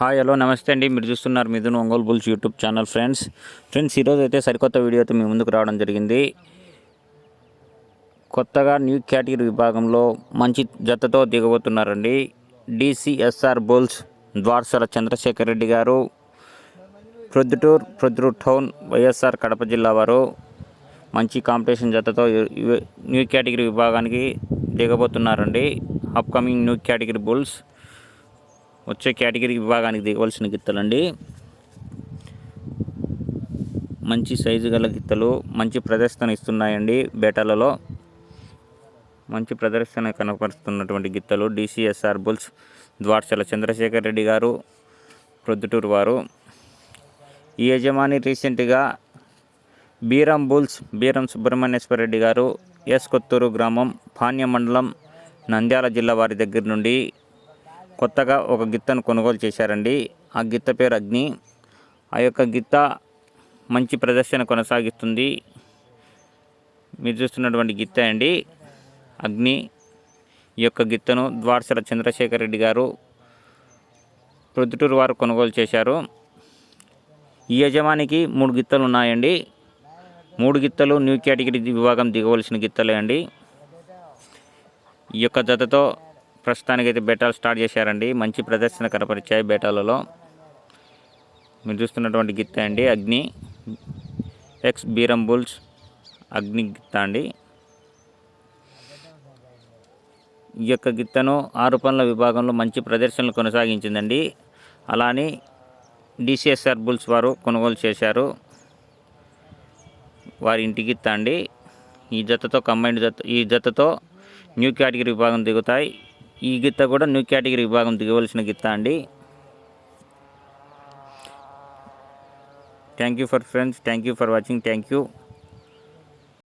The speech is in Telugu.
హాయ్ హలో నమస్తే అండి. మీరు చూస్తున్నారు Mithun Ongole bulls YouTube channel friends. Friends ఈరోజు అయితే సరికొత్త వీడియోతో మీ ముందుకు రావడం జరిగింది. కొత్తగా న్యూ కేటగిరీ విభాగంలో మంచి జతతో దిగబోతున్నారండి. DCSR bulls Dwarsala Chandrashekar Reddy garu Proddatur Proddatur town YSR Kadapa జిల్లా వారు మంచి కాంపిటీషన్ జతతో న్యూ కేటగిరీ విభాగానికి దిగబోతున్నారండి. Upcoming new category bulls. వచ్చే కేటగిరీ విభాగానికి దిగవలసిన గిత్తలండి. మంచి సైజు గల గిత్తలు మంచి ప్రదర్శన ఇస్తున్నాయండి బేటాలలో. మంచి ప్రదర్శన కనపరుస్తున్నటువంటి గిత్తలు డిసిఎస్ఆర్ బుల్స్ ద్వార్చల చంద్రశేఖర్ రెడ్డి గారు ప్రొద్దుటూరు వారు. ఈ యజమాని రీసెంట్గా బీరం బుల్స్ బీరం సుబ్రహ్మణ్యేశ్వర రెడ్డి గారు ఎస్ కొత్తూరు గ్రామం పాణ్య మండలం నంద్యాల జిల్లా వారి దగ్గర నుండి కొత్తగా ఒక గిత్తను కొనుగోలు చేశారండి. ఆ గిత్త పేరు అగ్ని. ఆ యొక్క గిత్త మంచి ప్రదర్శన కొనసాగిస్తుంది. మీరు చూస్తున్నటువంటి గిత్త అండి. అగ్ని ఈ యొక్క గిత్తను ద్వారసర చంద్రశేఖర్ రెడ్డి గారు ప్రొద్దుటూరు వారు కొనుగోలు చేశారు. ఈ యజమానికి మూడు గిత్తలు ఉన్నాయండి. మూడు గిత్తలు న్యూ కేటగిరీ విభాగం దిగవలసిన గిత్తలే అండి. ఈ యొక్క జతతో ప్రస్తుతానికైతే బేటాలు స్టార్ట్ చేశారండి. మంచి ప్రదర్శన కనపరిచాయి బేటాలలో మీరు చూస్తున్నటువంటి గిత్త అండి. అగ్ని ఎక్స్ బీరం బుల్స్ అగ్ని గిత్త అండి. ఈ యొక్క గిత్తను ఆరు పనుల విభాగంలో మంచి ప్రదర్శనలు కొనసాగించిందండి. అలానే డిసిఎస్ఆర్ బుల్స్ వారు కొనుగోలు చేశారు. వారి ఇంటికి గిత్త అండి. ఈ జతతో కంబైండ్ జత ఈ జతతో న్యూ కేటగిరీ విభాగం దిగుతాయి. ఈ గిత్త కూడా న్యూ కేటగిరీ విభాగం దిగవలసిన గిత్త అండి. Thank you for friends thank you for watching thank you